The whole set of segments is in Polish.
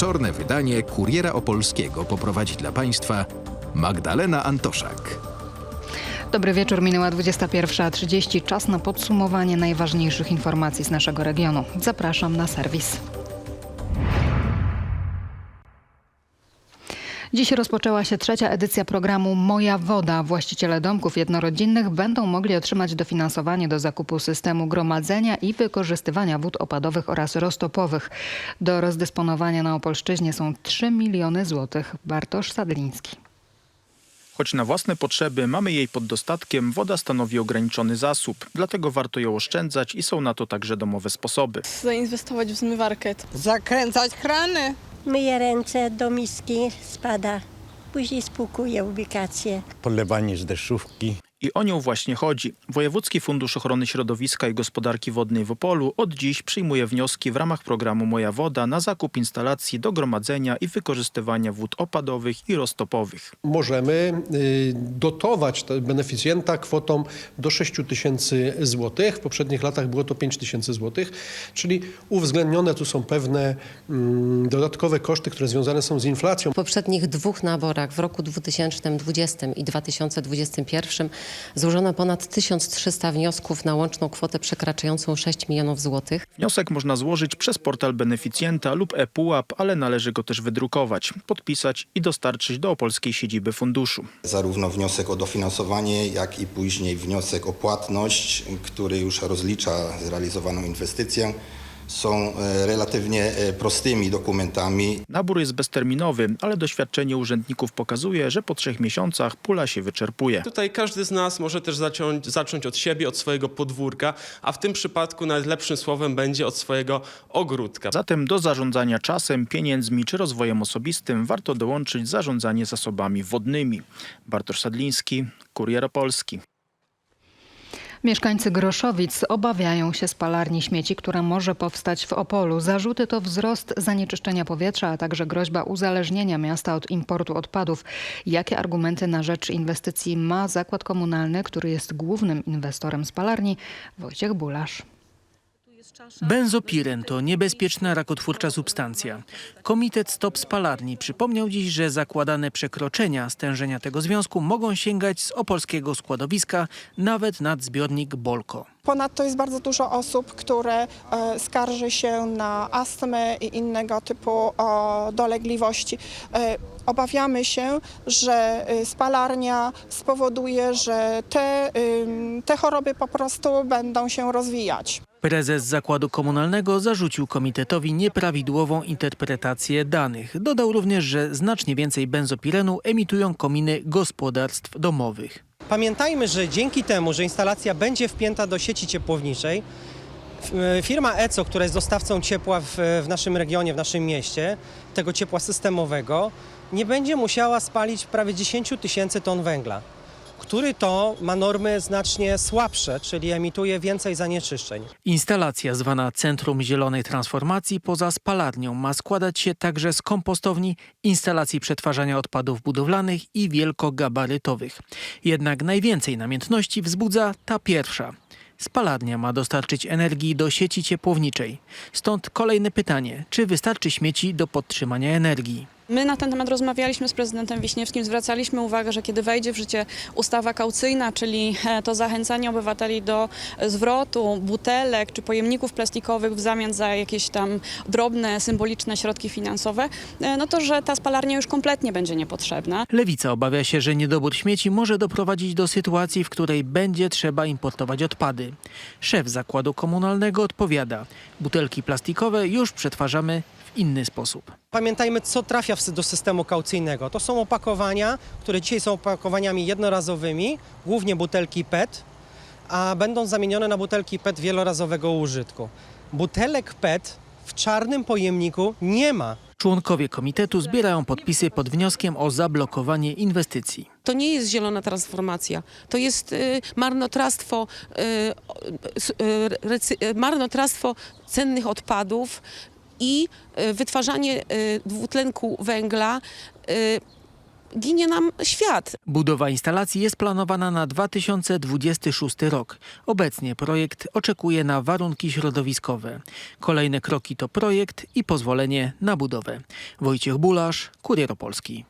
Wieczorne wydanie Kuriera Opolskiego poprowadzi dla Państwa Magdalena Antoszak. Dobry wieczór, minęła 21.30. Czas na podsumowanie najważniejszych informacji z naszego regionu. Zapraszam na serwis. Dziś rozpoczęła się trzecia edycja programu Moja Woda. Właściciele domków jednorodzinnych będą mogli otrzymać dofinansowanie do zakupu systemu gromadzenia i wykorzystywania wód opadowych oraz roztopowych. Do rozdysponowania na Opolszczyźnie są 3 miliony złotych. Bartosz Sadliński. Choć na własne potrzeby mamy jej pod dostatkiem, woda stanowi ograniczony zasób, dlatego warto ją oszczędzać i są na to także domowe sposoby. zainwestować w zmywarkę. zakręcać krany. Myję ręce do miski, spada. Później spłukuję ubikację. Polewanie z deszczówki. I o nią właśnie chodzi. Wojewódzki Fundusz Ochrony Środowiska i Gospodarki Wodnej w Opolu od dziś przyjmuje wnioski w ramach programu Moja Woda na zakup instalacji do gromadzenia i wykorzystywania wód opadowych i roztopowych. możemy y, dotować beneficjenta kwotą do 6 tysięcy złotych. W poprzednich latach było to 5 tysięcy złotych, czyli uwzględnione tu są pewne mm, dodatkowe koszty, które związane są z inflacją. W poprzednich dwóch naborach w roku 2020 i 2021 złożono ponad 1300 wniosków na łączną kwotę przekraczającą 6 milionów złotych. Wniosek można złożyć przez portal beneficjenta lub e-pułap, ale należy go też wydrukować, podpisać i dostarczyć do opolskiej siedziby funduszu. zarówno wniosek o dofinansowanie, jak i później wniosek o płatność, który już rozlicza zrealizowaną inwestycję, są e, relatywnie e, prostymi dokumentami. Nabór jest bezterminowy, ale doświadczenie urzędników pokazuje, że po trzech miesiącach pula się wyczerpuje. Tutaj każdy z nas może też zacząć, zacząć od siebie, od swojego podwórka, a w tym przypadku nawet lepszym słowem będzie od swojego ogródka. Zatem do zarządzania czasem, pieniędzmi czy rozwojem osobistym warto dołączyć zarządzanie zasobami wodnymi. Bartosz Sadliński, Kurier Opolski. Mieszkańcy Groszowic obawiają się spalarni śmieci, która może powstać w Opolu. Zarzuty to wzrost zanieczyszczenia powietrza, a także groźba uzależnienia miasta od importu odpadów. Jakie argumenty na rzecz inwestycji ma zakład komunalny, który jest głównym inwestorem spalarni? Wojciech Bulasz. Benzopiren to niebezpieczna rakotwórcza substancja. Komitet Stop Spalarni przypomniał dziś, że zakładane przekroczenia stężenia tego związku mogą sięgać z opolskiego składowiska nawet nad zbiornik Bolko. Ponadto jest bardzo dużo osób, które e, skarży się na astmę i innego typu dolegliwości. E, obawiamy się, że e, spalarnia spowoduje, że te, te choroby po prostu będą się rozwijać. Prezes zakładu komunalnego zarzucił komitetowi nieprawidłową interpretację danych. Dodał również, że znacznie więcej benzopirenu emitują kominy gospodarstw domowych. Pamiętajmy, że dzięki temu, że instalacja będzie wpięta do sieci ciepłowniczej, e, firma ECO, która jest dostawcą ciepła w, w naszym regionie, w naszym mieście, tego ciepła systemowego, nie będzie musiała spalić prawie 10 tysięcy ton węgla, który to ma normy znacznie słabsze, czyli emituje więcej zanieczyszczeń. Instalacja zwana Centrum Zielonej Transformacji poza spalarnią ma składać się także z kompostowni, instalacji przetwarzania odpadów budowlanych i wielkogabarytowych. Jednak najwięcej namiętności wzbudza ta pierwsza. Spalarnia ma dostarczyć energii do sieci ciepłowniczej. Stąd kolejne pytanie, czy wystarczy śmieci do podtrzymania energii? My na ten temat rozmawialiśmy z prezydentem Wiśniewskim, zwracaliśmy uwagę, że kiedy wejdzie w życie ustawa kaucyjna, czyli e, to zachęcanie obywateli do zwrotu butelek czy pojemników plastikowych w zamian za jakieś tam drobne, symboliczne środki finansowe, e, no to że ta spalarnia już kompletnie będzie niepotrzebna. Lewica obawia się, że niedobór śmieci może doprowadzić do sytuacji, w której będzie trzeba importować odpady. Szef zakładu komunalnego odpowiada: butelki plastikowe już przetwarzamy w inny sposób. Pamiętajmy, co trafia do systemu kaucyjnego. To są opakowania, które dzisiaj są opakowaniami jednorazowymi, głównie butelki PET, a będą zamienione na butelki PET wielorazowego użytku. Butelek PET w czarnym pojemniku nie ma. Członkowie komitetu zbierają podpisy pod wnioskiem o zablokowanie inwestycji. To nie jest zielona transformacja. To jest y, marnotrawstwo, y, y, recy- y, marnotrawstwo cennych odpadów i y, wytwarzanie y, dwutlenku węgla y, ginie nam świat. Budowa instalacji jest planowana na 2026 rok. Obecnie projekt oczekuje na warunki środowiskowe. Kolejne kroki to projekt i pozwolenie na budowę. Wojciech Bulasz, Kurier Opolski.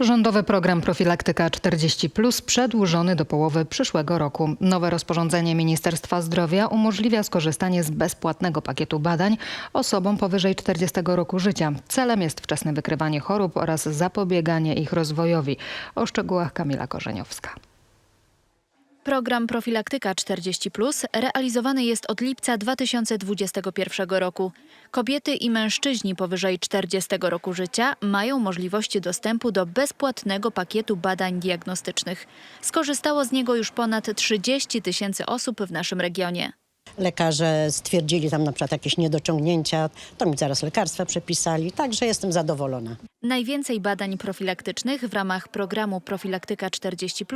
Rządowy program Profilaktyka 40 przedłużony do połowy przyszłego roku. Nowe rozporządzenie Ministerstwa Zdrowia umożliwia skorzystanie z bezpłatnego pakietu badań osobom powyżej 40 roku życia. Celem jest wczesne wykrywanie chorób oraz zapobieganie ich rozwojowi. O szczegółach Kamila Korzeniowska. Program Profilaktyka 40 realizowany jest od lipca 2021 roku. Kobiety i mężczyźni powyżej 40 roku życia mają możliwości dostępu do bezpłatnego pakietu badań diagnostycznych. Skorzystało z niego już ponad 30 tysięcy osób w naszym regionie. Lekarze stwierdzili tam na przykład jakieś niedociągnięcia, to mi zaraz lekarstwa przepisali, także jestem zadowolona. Najwięcej badań profilaktycznych w ramach programu Profilaktyka 40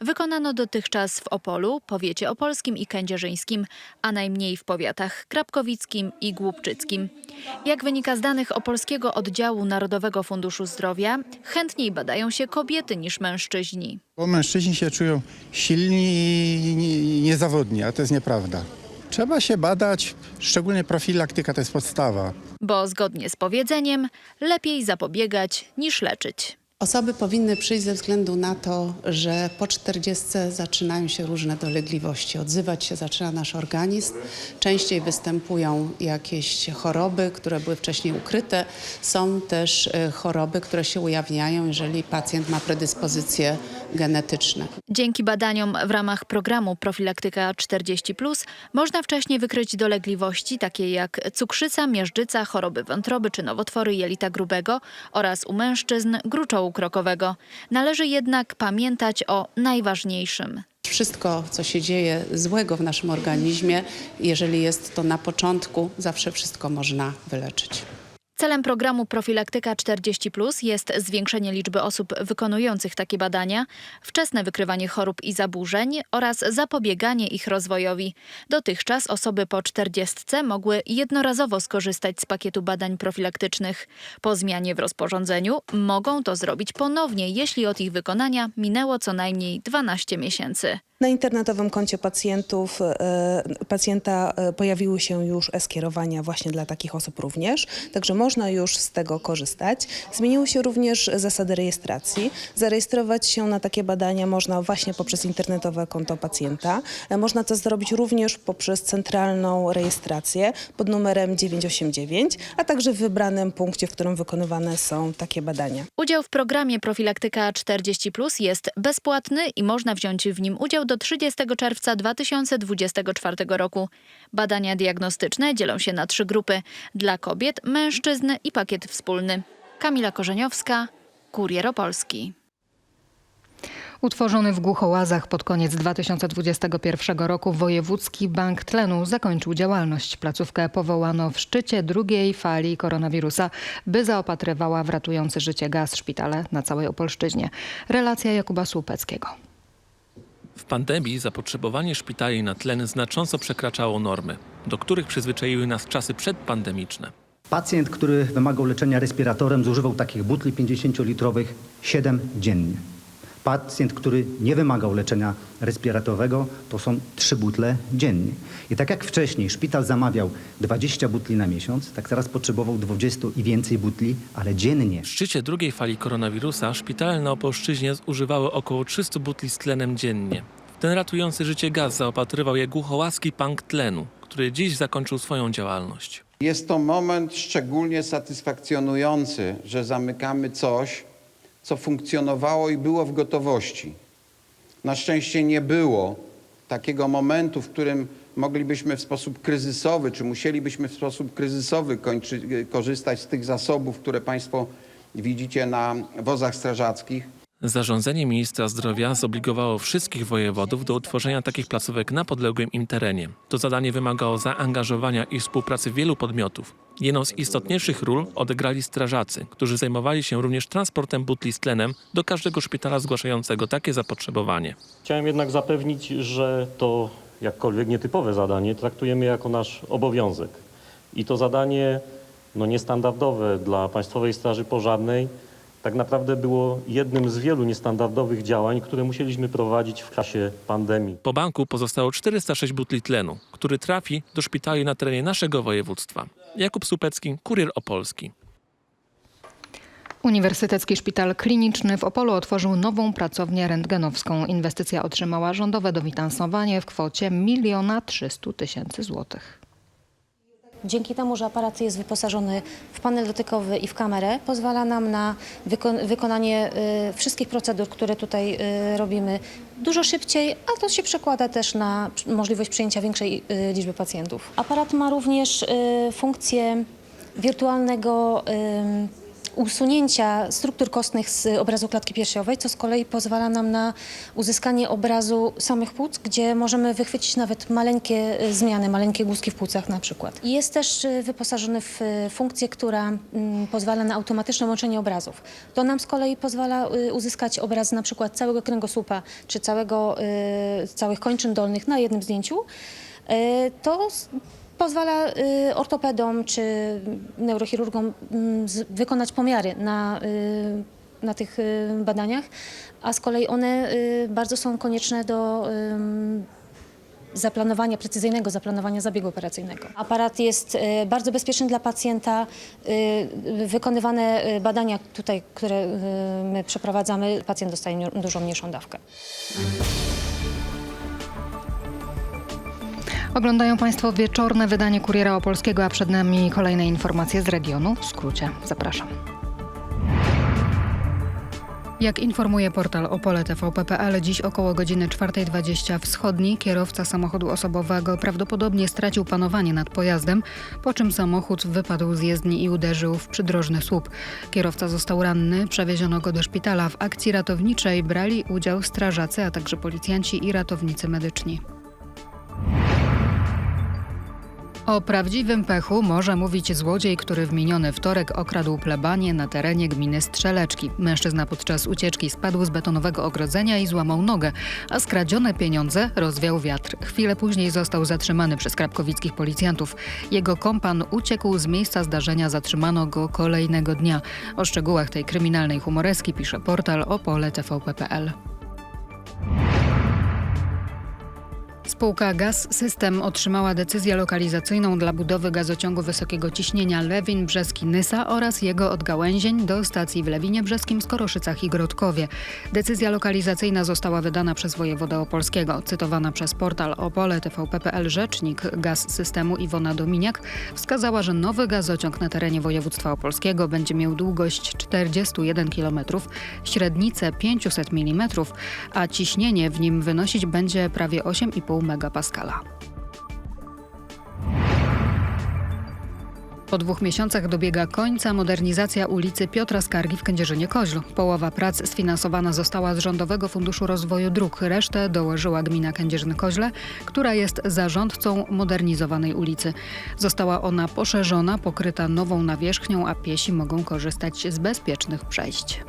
wykonano dotychczas w Opolu, powiecie opolskim i kędzierzyńskim, a najmniej w powiatach krapkowickim i głubczyckim. Jak wynika z danych Opolskiego Oddziału Narodowego Funduszu Zdrowia, chętniej badają się kobiety niż mężczyźni. Bo mężczyźni się czują silni i nie- niezawodni, a to jest nieprawda. Trzeba się badać, szczególnie profilaktyka to jest podstawa. Bo zgodnie z powiedzeniem, lepiej zapobiegać niż leczyć. Osoby powinny przyjść ze względu na to, że po 40 zaczynają się różne dolegliwości. Odzywać się zaczyna nasz organizm. Częściej występują jakieś choroby, które były wcześniej ukryte. Są też e, choroby, które się ujawniają, jeżeli pacjent ma predyspozycje genetyczne. Dzięki badaniom w ramach programu Profilaktyka 40 można wcześniej wykryć dolegliwości takie jak cukrzyca, miażdżyca, choroby wątroby czy nowotwory jelita grubego oraz u mężczyzn gruczołu krokowego. Należy jednak pamiętać o najważniejszym. Wszystko, co się dzieje złego w naszym organizmie, jeżeli jest to na początku, zawsze wszystko można wyleczyć. Celem programu Profilaktyka 40 jest zwiększenie liczby osób wykonujących takie badania, wczesne wykrywanie chorób i zaburzeń oraz zapobieganie ich rozwojowi. Dotychczas osoby po 40 mogły jednorazowo skorzystać z pakietu badań profilaktycznych. Po zmianie w rozporządzeniu mogą to zrobić ponownie, jeśli od ich wykonania minęło co najmniej 12 miesięcy. Na internetowym koncie pacjentów, e, pacjenta e, pojawiły się już e-skierowania właśnie dla takich osób również, także można już z tego korzystać. Zmieniły się również zasady rejestracji. Zarejestrować się na takie badania można właśnie poprzez internetowe konto pacjenta. E, Można to zrobić również poprzez centralną rejestrację pod numerem 989, a także w wybranym punkcie, w którym wykonywane są takie badania. Udział w programie Profilaktyka 40 jest bezpłatny i można wziąć w nim udział do 30 czerwca 2024 roku. Badania diagnostyczne dzielą się na trzy grupy: dla kobiet, mężczyzn i pakiet wspólny. Kamila Korzeniowska, Kurier Opolski. Utworzony w Głuchołazach pod koniec 2021 roku Wojewódzki Bank Tlenu zakończył działalność. Placówkę powołano w szczycie drugiej fali koronawirusa, by zaopatrywała w ratujący życie gaz szpitale na całej Opolszczyźnie. Relacja Jakuba Słupeckiego. W pandemii zapotrzebowanie szpitali na tlen znacząco przekraczało normy, do których przyzwyczaiły nas czasy przedpandemiczne. Pacjent, który wymagał leczenia respiratorem, zużywał takich butli 50-litrowych 7 dziennie. Pacjent, który nie wymagał leczenia respiratorowego, to są 3 butle dziennie. I tak jak wcześniej szpital zamawiał 20 butli na miesiąc, tak teraz potrzebował 20 i więcej butli, ale dziennie. W szczycie drugiej fali koronawirusa szpitale na Opolszczyźnie zużywały około 300 butli z tlenem dziennie. W ten ratujący życie gaz zaopatrywał je głuchołaski bank tlenu, który dziś zakończył swoją działalność. Jest to moment szczególnie satysfakcjonujący, że zamykamy coś, co funkcjonowało i było w gotowości. Na szczęście nie było takiego momentu, w którym moglibyśmy w sposób kryzysowy, czy musielibyśmy w sposób kryzysowy kończy, korzystać z tych zasobów, które Państwo widzicie na wozach strażackich. Zarządzenie ministra zdrowia zobligowało wszystkich wojewodów do utworzenia takich placówek na podległym im terenie. To zadanie wymagało zaangażowania i współpracy wielu podmiotów. Jedną z istotniejszych ról odegrali strażacy, którzy zajmowali się również transportem butli z tlenem do każdego szpitala zgłaszającego takie zapotrzebowanie. Chciałem jednak zapewnić, że to jakkolwiek nietypowe zadanie traktujemy jako nasz obowiązek. I to zadanie no, niestandardowe dla Państwowej Straży Pożarnej tak naprawdę było jednym z wielu niestandardowych działań, które musieliśmy prowadzić w czasie pandemii. Po banku pozostało 406 butli tlenu, który trafi do szpitali na terenie naszego województwa. Jakub Supecki, Kurier Opolski. Uniwersytecki Szpital Kliniczny w Opolu otworzył nową pracownię rentgenowską. Inwestycja otrzymała rządowe dofinansowanie w kwocie 1 300 tysięcy złotych. Dzięki temu, że aparat jest wyposażony w panel dotykowy i w kamerę, pozwala nam na wyko- wykonanie y, wszystkich procedur, które tutaj y, robimy dużo szybciej, a to się przekłada też na możliwość przyjęcia większej y, liczby pacjentów. Aparat ma również y, funkcję wirtualnego y, usunięcia struktur kostnych z obrazu klatki piersiowej, co z kolei pozwala nam na uzyskanie obrazu samych płuc, gdzie możemy wychwycić nawet maleńkie y, zmiany, maleńkie guzki w płucach na przykład. Jest też y, wyposażony w y, funkcję, która mm, pozwala na automatyczne łączenie obrazów. To nam z kolei pozwala uzyskać obraz na przykład całego kręgosłupa czy całego, całych kończyn dolnych na jednym zdjęciu. To pozwala y, ortopedom czy neurochirurgom mm, wykonać pomiary na, y, na tych y, badaniach, a z kolei one bardzo są konieczne do zaplanowania, precyzyjnego zaplanowania zabiegu operacyjnego. Aparat jest bardzo bezpieczny dla pacjenta. Wykonywane badania tutaj, które my przeprowadzamy, pacjent dostaje dużo mniejszą dawkę. Oglądają Państwo wieczorne wydanie Kuriera Opolskiego, a przed nami kolejne informacje z regionu. W skrócie zapraszam. Jak informuje portal Opole TVP.pl, dziś około godziny 4.20 wschodni kierowca samochodu osobowego prawdopodobnie stracił panowanie nad pojazdem, po czym samochód wypadł z jezdni i uderzył w przydrożny słup. Kierowca został ranny, przewieziono go do szpitala. W akcji ratowniczej brali udział strażacy, a także policjanci i ratownicy medyczni. O prawdziwym pechu może mówić złodziej, który w miniony wtorek okradł plebanię na terenie gminy Strzeleczki. Mężczyzna podczas ucieczki spadł z betonowego ogrodzenia i złamał nogę, a skradzione pieniądze rozwiał wiatr. Chwilę później został zatrzymany przez krapkowickich policjantów. Jego kompan uciekł z miejsca zdarzenia, zatrzymano go kolejnego dnia. O szczegółach tej kryminalnej humoreski pisze portal opole tvp.pl. Spółka Gaz System otrzymała decyzję lokalizacyjną dla budowy gazociągu wysokiego ciśnienia Lewin Brzeski Nysa oraz jego odgałęzień do stacji w Lewinie Brzeskim, Skoroszycach i Grodkowie. Decyzja lokalizacyjna została wydana przez wojewodę opolskiego. Cytowana przez portal Opole TVP.pl rzecznik Gaz Systemu Iwona Dominiak wskazała, że nowy gazociąg na terenie województwa opolskiego będzie miał długość 41 km, średnicę 500 mm, a ciśnienie w nim wynosić będzie prawie 8,5 megapaskala. Po dwóch miesiącach dobiega końca modernizacja ulicy Piotra Skargi w Kędzierzynie-Koźlu. Połowa prac sfinansowana została z Rządowego Funduszu Rozwoju Dróg. Resztę dołożyła gmina Kędzierzyn-Koźle, która jest zarządcą modernizowanej ulicy. Została ona poszerzona, pokryta nową nawierzchnią, a piesi mogą korzystać z bezpiecznych przejść.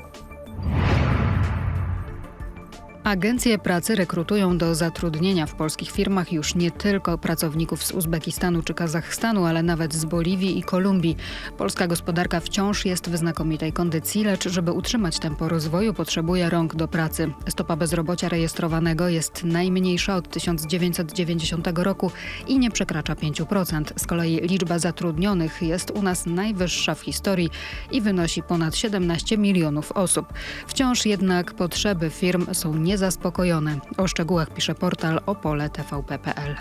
Agencje pracy rekrutują do zatrudnienia w polskich firmach już nie tylko pracowników z Uzbekistanu czy Kazachstanu, ale nawet z Boliwii i Kolumbii. Polska gospodarka wciąż jest w znakomitej kondycji, lecz żeby utrzymać tempo rozwoju potrzebuje rąk do pracy. Stopa bezrobocia rejestrowanego jest najmniejsza od 1990 roku i nie przekracza 5%. Z kolei liczba zatrudnionych jest u nas najwyższa w historii i wynosi ponad 17 milionów osób. Wciąż jednak potrzeby firm są niezaspokojone. O szczegółach pisze portal opole tvp.pl.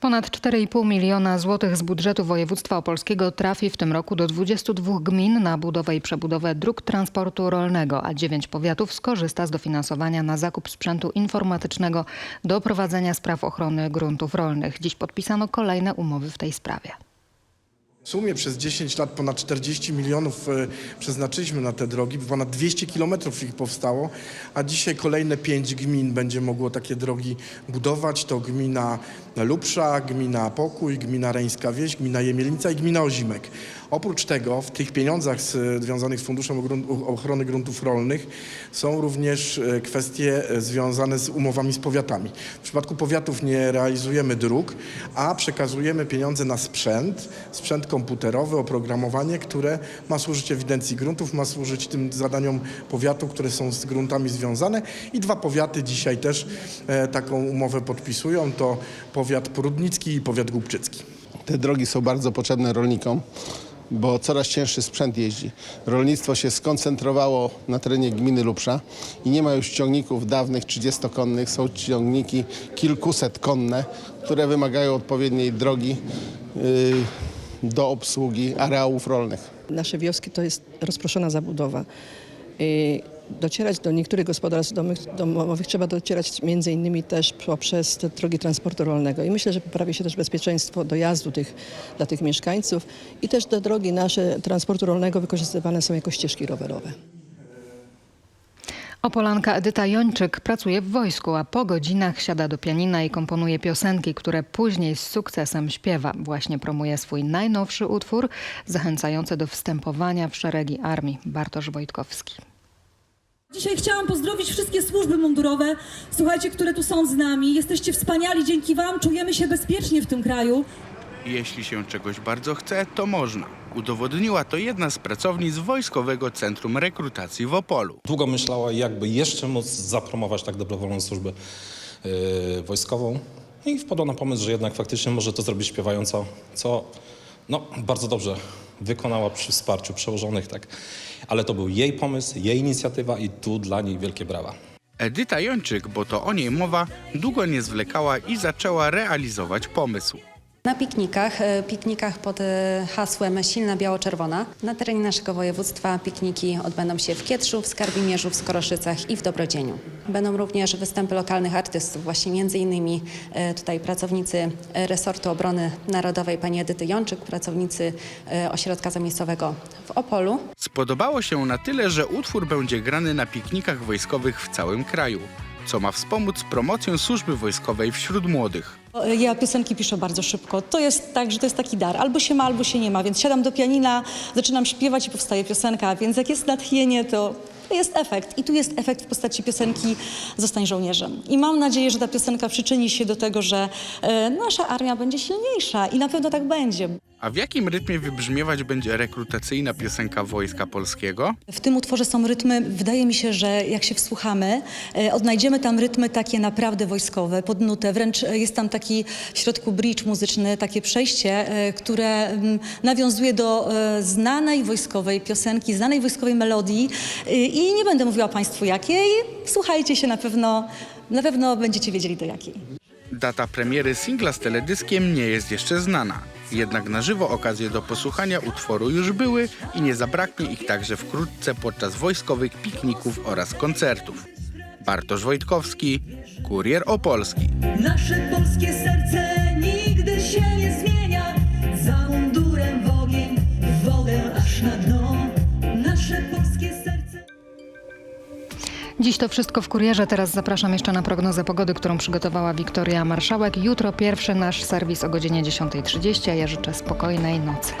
Ponad 4,5 miliona złotych z budżetu województwa opolskiego trafi w tym roku do 22 gmin na budowę i przebudowę dróg transportu rolnego, a 9 powiatów skorzysta z dofinansowania na zakup sprzętu informatycznego do prowadzenia spraw ochrony gruntów rolnych. Dziś podpisano kolejne umowy w tej sprawie. W sumie przez 10 lat ponad 40 milionów e, przeznaczyliśmy na te drogi, ponad 200 kilometrów ich powstało, a dzisiaj kolejne 5 gmin będzie mogło takie drogi budować. To gmina Lubsza, gmina Pokój, gmina Reńska Wieś, gmina Jemielnica i gmina Ozimek. Oprócz tego w tych pieniądzach związanych z Funduszem Ochrony Gruntów Rolnych są również e, kwestie e, związane z umowami z powiatami. W przypadku powiatów nie realizujemy dróg, a przekazujemy pieniądze na sprzęt, sprzęt komputerowe, oprogramowanie, które ma służyć ewidencji gruntów, ma służyć tym zadaniom powiatu, które są z gruntami związane i dwa powiaty dzisiaj też e, taką umowę podpisują, to powiat prudnicki i powiat głubczycki. Te drogi są bardzo potrzebne rolnikom, bo coraz cięższy sprzęt jeździ. Rolnictwo się skoncentrowało na terenie gminy Lubsza i nie ma już ciągników dawnych 30-konnych, są ciągniki kilkuset konne, które wymagają odpowiedniej drogi yy, do obsługi areałów rolnych. Nasze wioski to jest rozproszona zabudowa. I docierać do niektórych gospodarstw domowych, trzeba docierać między innymi też poprzez te drogi transportu rolnego. I myślę, że poprawi się też bezpieczeństwo dojazdu tych, dla tych mieszkańców i też te drogi nasze transportu rolnego wykorzystywane są jako ścieżki rowerowe. Opolanka Edyta Jończyk pracuje w wojsku, a po godzinach siada do pianina i komponuje piosenki, które później z sukcesem śpiewa. Właśnie promuje swój najnowszy utwór, zachęcający do wstępowania w szeregi armii. Bartosz Wojtkowski. Dzisiaj chciałam pozdrowić wszystkie służby mundurowe, słuchajcie, które tu są z nami. Jesteście wspaniali, dzięki Wam czujemy się bezpiecznie w tym kraju. Jeśli się czegoś bardzo chce, to można. Udowodniła to jedna z pracownic Wojskowego Centrum Rekrutacji w Opolu. Długo myślała, jakby jeszcze móc zapromować tak dobrowolną służbę yy, wojskową i wpadła na pomysł, że jednak faktycznie może to zrobić śpiewająco, co no, bardzo dobrze wykonała przy wsparciu przełożonych, tak. Ale to był jej pomysł, jej inicjatywa i tu dla niej wielkie brawa. Edyta Jończyk, bo to o niej mowa, długo nie zwlekała i zaczęła realizować pomysł. Na piknikach, e, piknikach pod e, hasłem Silna Biało-Czerwona. Na terenie naszego województwa pikniki odbędą się w Kietrzu, w Skarbimierzu, w Skoroszycach i w Dobrodzieniu. Będą również występy lokalnych artystów, właśnie między innymi e, tutaj pracownicy resortu obrony narodowej pani Edyty Jączyk, pracownicy ośrodka zamiejscowego w Opolu. Spodobało się na tyle, że utwór będzie grany na piknikach wojskowych w całym kraju, co ma wspomóc promocję służby wojskowej wśród młodych. Ja piosenki piszę bardzo szybko. To jest tak, że to jest taki dar. Albo się ma, albo się nie ma. Więc siadam do pianina, zaczynam śpiewać i powstaje piosenka. Więc jak jest natchnienie, to jest efekt. I tu jest efekt w postaci piosenki Zostań żołnierzem. I mam nadzieję, że ta piosenka przyczyni się do tego, że e, nasza armia będzie silniejsza. I na pewno tak będzie. A w jakim rytmie wybrzmiewać będzie rekrutacyjna piosenka Wojska Polskiego? W tym utworze są rytmy, wydaje mi się, że jak się wsłuchamy, e, odnajdziemy tam rytmy takie naprawdę wojskowe, pod nutę. Wręcz e, jest tam taki w środku bridge muzyczny, takie przejście, e, które mm, nawiązuje do e, znanej wojskowej piosenki, znanej wojskowej melodii. E, I nie będę mówiła Państwu jakiej. Słuchajcie się na pewno, na pewno będziecie wiedzieli do jakiej. Data premiery singla z teledyskiem nie jest jeszcze znana. Jednak na żywo okazje do posłuchania utworu już były i nie zabraknie ich także wkrótce podczas wojskowych pikników oraz koncertów. Bartosz Wojtkowski, Kurier Opolski. Nasze polskie serce nigdy się nie zmienia. Za mundurem w ogień, wodę aż na dno. Dziś to wszystko w Kurierze. Teraz zapraszam jeszcze na prognozę pogody, którą przygotowała Wiktoria Marszałek. Jutro pierwszy nasz serwis o godzinie 10.30, a ja życzę spokojnej nocy.